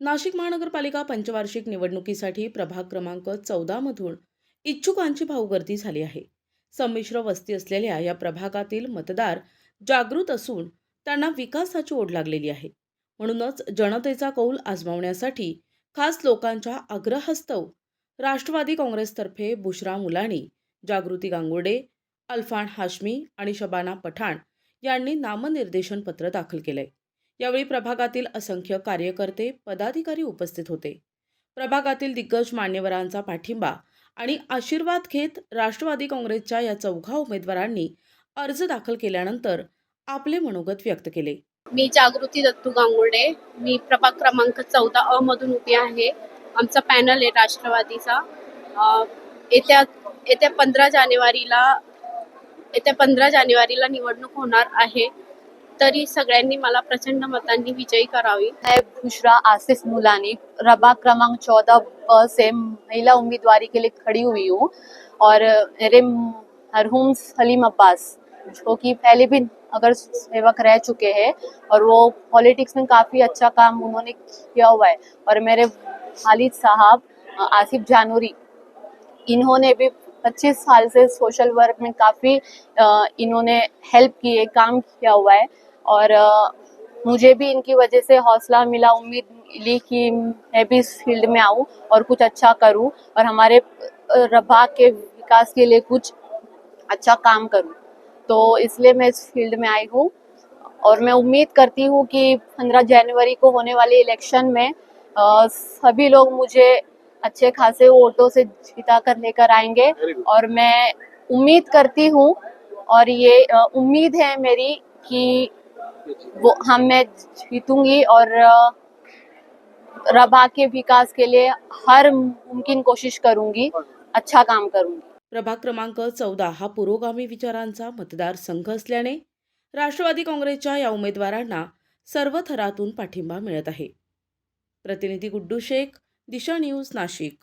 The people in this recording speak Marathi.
नाशिक महानगरपालिका पंचवार्षिक निवडणुकीसाठी प्रभाग क्रमांक चौदामधून इच्छुकांची भाऊगर्दी झाली आहे. संमिश्र वस्ती असलेल्या या प्रभागातील मतदार जागृत असून त्यांना विकासाची ओढ लागलेली आहे. म्हणूनच जनतेचा कौल आजमावण्यासाठी खास लोकांच्या आग्रहस्तव राष्ट्रवादी काँग्रेसतर्फे बुशरा मुलाणी जागृती गांगुर्डे अल्फान हाशमी आणि शबाना पठाण यांनी नामनिर्देशन पत्र दाखल केलंय. यावेळी प्रभागातील असंख्य कार्यकर्ते पदाधिकारी उपस्थित होते. प्रभागातील दिग्गज मान्यवरांचा पाठिंबा आणि आशीर्वाद घेत राष्ट्रवादी काँग्रेसच्या या चौघा उमेदवारांनी अर्ज दाखल केल्यानंतर आपले मनोगत व्यक्त केले. मी जागृती दत्तू गांगुर्डे. मी प्रभाग क्रमांक चौदा अ मधून उभी आहे. आमचा पॅनल आहे राष्ट्रवादीचा. येत्या येत्या पंधरा जानेवारीला येत्या पंधरा जानेवारीला निवडणूक होणार आहे. तरी सगळ्यांनी मला प्रचंड मतांनी विजयी करावी. मैं बुशरा आसिफ मुलानी, रबा क्रमांक चौदह से महिला उम्मीदवारी के लिए खड़ी हुई हूँ और मेरे मरहूम सलीम अब्बास, जो कि पहले भी अगर सेवक रह चुके हैं और वो पॉलिटिक्स में काफ़ी अच्छा काम उन्होंने किया हुआ है और मेरे खालिद साहब आसिफ जानूरी, इन्होंने भी 25 साल से सोशल वर्क में काफ़ी इन्होंने हेल्प किए, काम किया हुआ है। और मुझे भी इनकी वजह से हौसला मिला उम्मीद मिली कि मैं भी इस फ़ील्ड में आऊँ और कुछ अच्छा करूँ और हमारे रबाग के विकास के लिए कुछ अच्छा काम करूँ। तो इसलिए मैं इस फ़ील्ड में आई हूँ और मैं उम्मीद करती हूँ कि 15 जनवरी को होने वाले इलेक्शन में अ, सभी लोग मुझे अच्छे खासे वोटों से जीता कर लेकर आएँगे और मैं उम्मीद करती हूँ और ये उम्मीद है मेरी कि वो हम मैं जीतूंगी और प्रभा के विकास के लिए हर मुमकिन कोशिश करूंगी अच्छा काम करूंगी। प्रभाग क्रमांक चौदा हा पुरोगामी विचारांचा मतदारसंघ असल्याने राष्ट्रवादी काँग्रेसच्या या उमेदवारांना सर्व थरातून पाठिंबा मिळत आहे. प्रतिनिधी गुड्डू शेख दिशा न्यूज नाशिक.